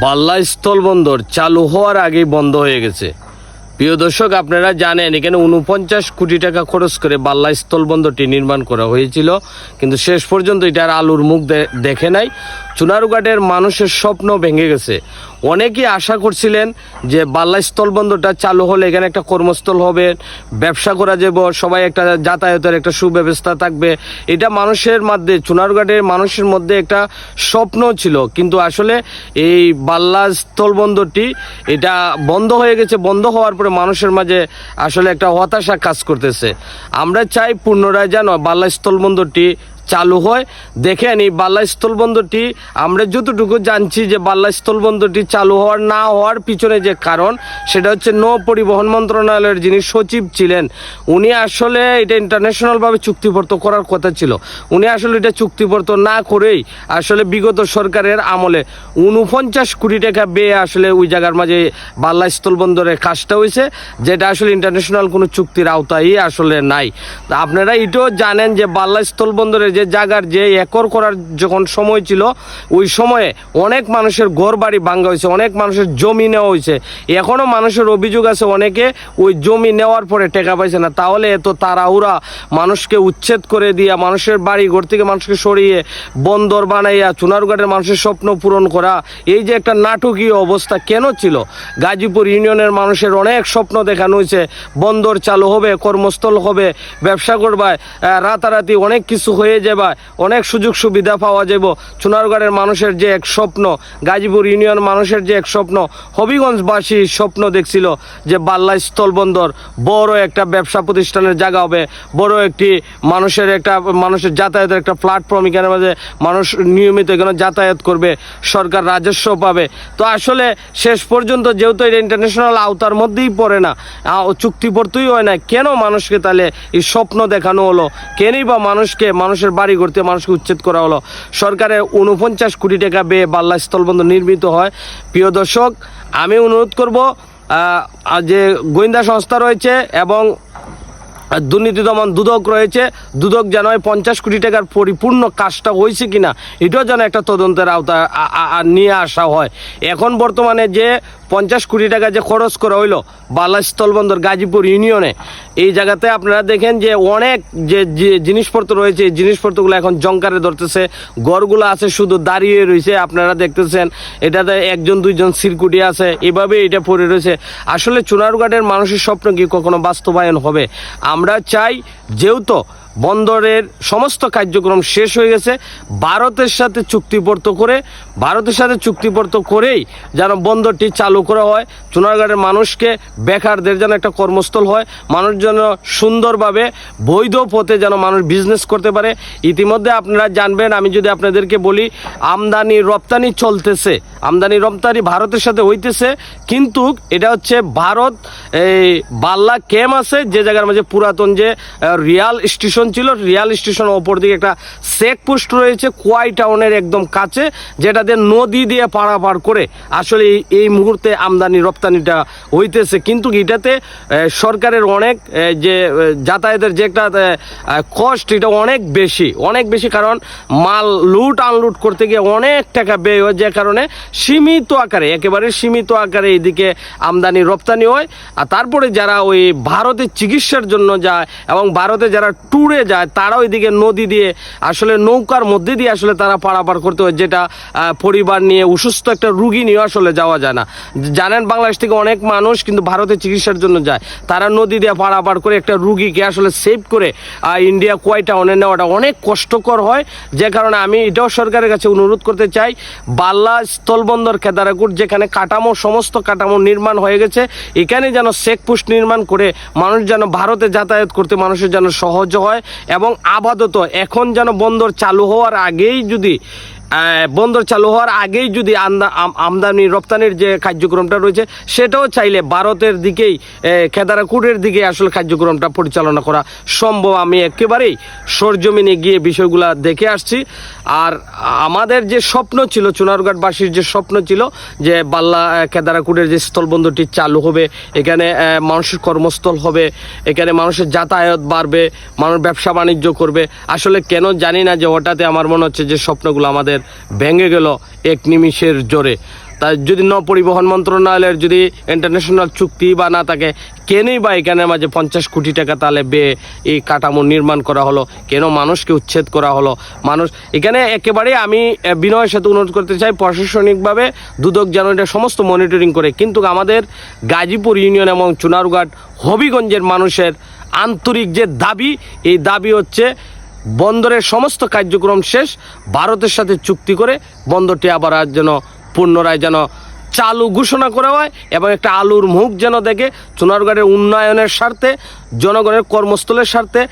বাল্লা স্থলবন্দর চালু হওয়ার আগেই বন্ধ হয়ে গেছে। প্রিয় দর্শক, আপনারা জানেন, এখানে উনপঞ্চাশ কোটি টাকা খরচ করে বাল্লা স্থলবন্দরটি নির্মাণ করা হয়েছিল। কিন্তু শেষ পর্যন্ত এটার আলুর মুখ দেখে নাই। চুনারুঘাটের মানুষের স্বপ্ন ভেঙে গেছে। অনেকেই আশা করছিলেন যে বাল্লা স্থলবন্দরটা চালু হলে এখানে একটা কর্মস্থল হবে, ব্যবসা করা যাব, সবাই একটা যাতায়াতের একটা সুব্যবস্থা থাকবে। এটা মানুষের মধ্যে চুনারুঘাটের মানুষের মধ্যে একটা স্বপ্ন ছিল। কিন্তু আসলে এই বাল্লা স্থলবন্দরটি এটা বন্ধ হয়ে গেছে। বন্ধ হওয়ার পরে মানুষের মাঝে আসলে একটা হতাশা কাজ করতেছে। আমরা চাই পুনরায় যেন বাল্লা স্থলবন্দরটি চালু হয়। দেখেন এই বাল্লা স্থলবন্দরটি, আমরা যতটুকু জানছি যে বাল্লা স্থলবন্দরটি চালু হওয়ার, না হওয়ার পিছনে যে কারণ, সেটা হচ্ছে নৌ পরিবহন মন্ত্রণালয়ের যিনি সচিব ছিলেন, উনি আসলে এটা ইন্টারন্যাশনালভাবে চুক্তিবদ্ধ করার কথা ছিল। উনি আসলে এটা চুক্তিবদ্ধ না করেই আসলে বিগত সরকারের আমলে উনপঞ্চাশ কোটি টাকা বেয়ে আসলে ওই জায়গার মাঝে বাল্লা স্থলবন্দরের কাজটা হয়েছে, যেটা আসলে ইন্টারন্যাশনাল কোনো চুক্তির আওতায় আসলে নাই। আপনারা এটাও জানেন যে বাল্লা স্থলবন্দরের যে জায়গার যে একর করার যখন সময় ছিল, ওই সময়ে অনেক মানুষের ঘর বাড়ি ভাঙ্গা হয়েছে, অনেক মানুষের জমি নেওয়া হয়েছে। এখনও মানুষের অভিযোগ আছে অনেকে, ওই জমি নেওয়ার পরে টেকা পাইছে না। তাহলে এত তাড়াহুড়া মানুষকে উচ্ছেদ করে দিয়া, মানুষের বাড়ি ঘর থেকে মানুষকে সরিয়ে বন্দর বানাইয়া, চুনারুঘাটের মানুষের স্বপ্ন পূরণ করা, এই যে একটা নাটকীয় অবস্থা কেন ছিল? গাজীপুর ইউনিয়নের মানুষের অনেক স্বপ্ন দেখানো হয়েছে, বন্দর চালু হবে, কর্মস্থল হবে, ব্যবসা করবায় রাতারাতি অনেক কিছু হয়ে যাবে, অনেক সুযোগ সুবিধা পাওয়া যাব চুনারগড়ের মানুষের যে এক স্বপ্ন, গাজীপুর ইউনিয়ন মানুষের যে এক স্বপ্ন, হবিগঞ্জবাসী স্বপ্ন দেখছিল যে বাল্লা স্থলবন্দর বড় একটা ব্যবসা প্রতিষ্ঠানের জায়গা হবে। বড় একটি মানুষের একটা, মানুষের যাতায়াতের একটা প্ল্যাটফর্ম এখানে মাঝে মানুষ নিয়মিত এখানে যাতায়াত করবে, সরকার রাজস্ব পাবে। তো আসলে শেষ পর্যন্ত যেহেতু এটা ইন্টারন্যাশনাল আওতার মধ্যেই পড়ে না চুক্তিবদ্ধই হয় না, কেন মানুষকে তাহলে এই স্বপ্ন দেখানো হলো? কেনই বা মানুষকে, মানুষের বাড়ি করতে মানুষকে উচ্ছেদ করা হলো। সরকারের উনপঞ্চাশ কোটি টাকা বেয়ে বাল্লা স্থলবন্দর নির্মিত হয়। প্রিয় দর্শক, আমি অনুরোধ করব যে গোয়েন্দা সংস্থা রয়েছে এবং দুর্নীতি দমন দুদক রয়েছে, দুদক যেন পঞ্চাশ কোটি টাকার পরিপূর্ণ কাজটা হয়েছে কিনা, এটাও যেন একটা তদন্তের আওতা নিয়ে আসা হয়। এখন বর্তমানে যে পঞ্চাশ কোটি টাকা যে খরচ করা হইল বালা স্থলবন্দর গাজীপুর ইউনিয়নে। এই জায়গাতে আপনারা দেখেন যে অনেক যে যে জিনিসপত্র রয়েছে, এই জিনিসপত্রগুলো এখন জঙ্কারে ধরতেছে। গড়গুলো আছে শুধু দাঁড়িয়ে রয়েছে আপনারা দেখতেছেন। এটাতে একজন, দুইজন সিরকুটি আছে এভাবে এটা পড়ে রয়েছে। আসলে চুনারুঘাটের মানুষের স্বপ্ন কি কখনো বাস্তবায়ন হবে? আমরা চাই যেহেতু বন্দরের সমস্ত কার্যক্রম শেষ হয়ে গেছে। ভারতের সাথে চুক্তিবদ্ধ করে, ভারতের সাথে চুক্তিবদ্ধ করেই যেন বন্দরটি চালু করা হয়। চুনারগড়ের মানুষকে, বেকারদের যেন একটা কর্মস্থল হয়। মানুষ যেন সুন্দরভাবে বৈধ পথে যেন মানুষ বিজনেস করতে পারে। ইতিমধ্যে আপনারা জানবেন, আমি যদি আপনাদেরকে বলি আমদানি রপ্তানি চলতেছে। আমদানি রপ্তানি ভারতের সাথে হইতেছে। কিন্তু এটা হচ্ছে ভারত, এই বাল্লা ক্যাম আছে, যে জায়গার মাঝে পুরাতন যে রিয়াল স্টেশন ছিল, রিয়াল স্টেশনের ওপর দিকে একটা চেক পোস্ট রয়েছে, কোয়াই টাউনের একদম কাছে, যেটা দিয়ে নদী দিয়ে পারাপার করে আসলে এই- এই মুহূর্তে আমদানি রপ্তানিটা হইতেছে। কিন্তু এটাতে সরকারের অনেক যে যাতায়াতের যে একটা কস্ট এটা অনেক বেশি। অনেক বেশি কারণ মাল লুট আনলুট করতে গিয়ে অনেক টাকা ব্যয় হয়, যে কারণে সীমিত আকারে, একেবারে সীমিত আকারে এদিকে আমদানি, রপ্তানি হয়। আর তারপরে যারা ওই ভারতে চিকিৎসার জন্য যায় এবং ভারতে যারা ট্যুরে যায়, তারাও এদিকে নদী দিয়ে, আসলে নৌকার মধ্যে দিয়ে আসলে তারা পারাপার করতে হয়, যেটা পরিবার নিয়ে অসুস্থ একটা রুগী নিয়ে আসলে যাওয়া যায় না। জানেন বাংলাদেশ থেকে অনেক মানুষ কিন্তু ভারতে চিকিৎসার জন্য যায়। তারা নদী দিয়ে পারাপার করে একটা রুগীকে আসলে সেভ করে ইন্ডিয়া কোয়াইটা অনে নেওয়াটা অনেক কষ্টকর হয়। যে কারণে আমি এটাও সরকারের কাছে অনুরোধ করতে চাই বাল্লা স্থলবন্দর কেদারাকুট যেখানে কাঠামো, সমস্ত কাঠামো নির্মাণ হয়ে গেছে। এখানে যেন চেকপোস্ট নির্মাণ করে মানুষ যেন ভারতে যাতায়াত করতে মানুষের যেন সহজ হয় এবং আপাতত এখন যেন বন্দর চালু হওয়ার আগেই যদি বন্দর চালু হওয়ার আগেই যদি আমদানি রপ্তানির যে কার্যক্রমটা রয়েছে সেটাও চাইলে ভারতের দিকেই আহ, কেদারাকুটের দিকে আসলে কার্যক্রমটা পরিচালনা করা সম্ভব। আমি একেবারেই সরজমিনে গিয়ে বিষয়গুলো দেখে আসছি। আর আমাদের যে স্বপ্ন ছিল চুনারঘাটবাসীর যে স্বপ্ন ছিল যে বাল্লা আহ, কেদারাকুটের যে স্থলবন্দরটি চালু হবে এখানে মানুষের কর্মস্থল হবে এখানে মানুষের যাতায়াত বাড়বে মানুষ ব্যবসা বাণিজ্য করবে। আসলে কেন জানি না যে হঠাৎ আমার মনে হচ্ছে যে স্বপ্নগুলো আমাদের ভেঙে গেল এক নিমিষের জোরে। তাই যদি ন পরিবহন মন্ত্রণালয়ের যদি ইন্টারন্যাশনাল চুক্তি বা না থাকে, কেনই বা এখানের মাঝে পঞ্চাশ কোটি টাকা তাহলে বে এই কাঠামো নির্মাণ করা হলো? কেন মানুষকে উচ্ছেদ করা হলো? মানুষ এখানে একেবারে আমি বিনয়ের সাথে অনুরোধ করতে চাই, প্রশাসনিকভাবে দুদক যেন এটা সমস্ত মনিটরিং করে। কিন্তু আমাদের গাজীপুর ইউনিয়ন এবং চুনারঘাট হবিগঞ্জের মানুষের আন্তরিক যে দাবি, এই দাবি হচ্ছে বন্দরের সমস্ত কার্যক্রম শেষ। ভারতের সাথে চুক্তি করে বন্দরটি আবার আর যেন পুনরায় যেন চালু ঘোষণা করা হয় এবং একটা আলুর মুখ যেন দেখে। চুনারগড়ের উন্নয়নের স্বার্থে, জনগণের কর্মস্থলের স্বার্থে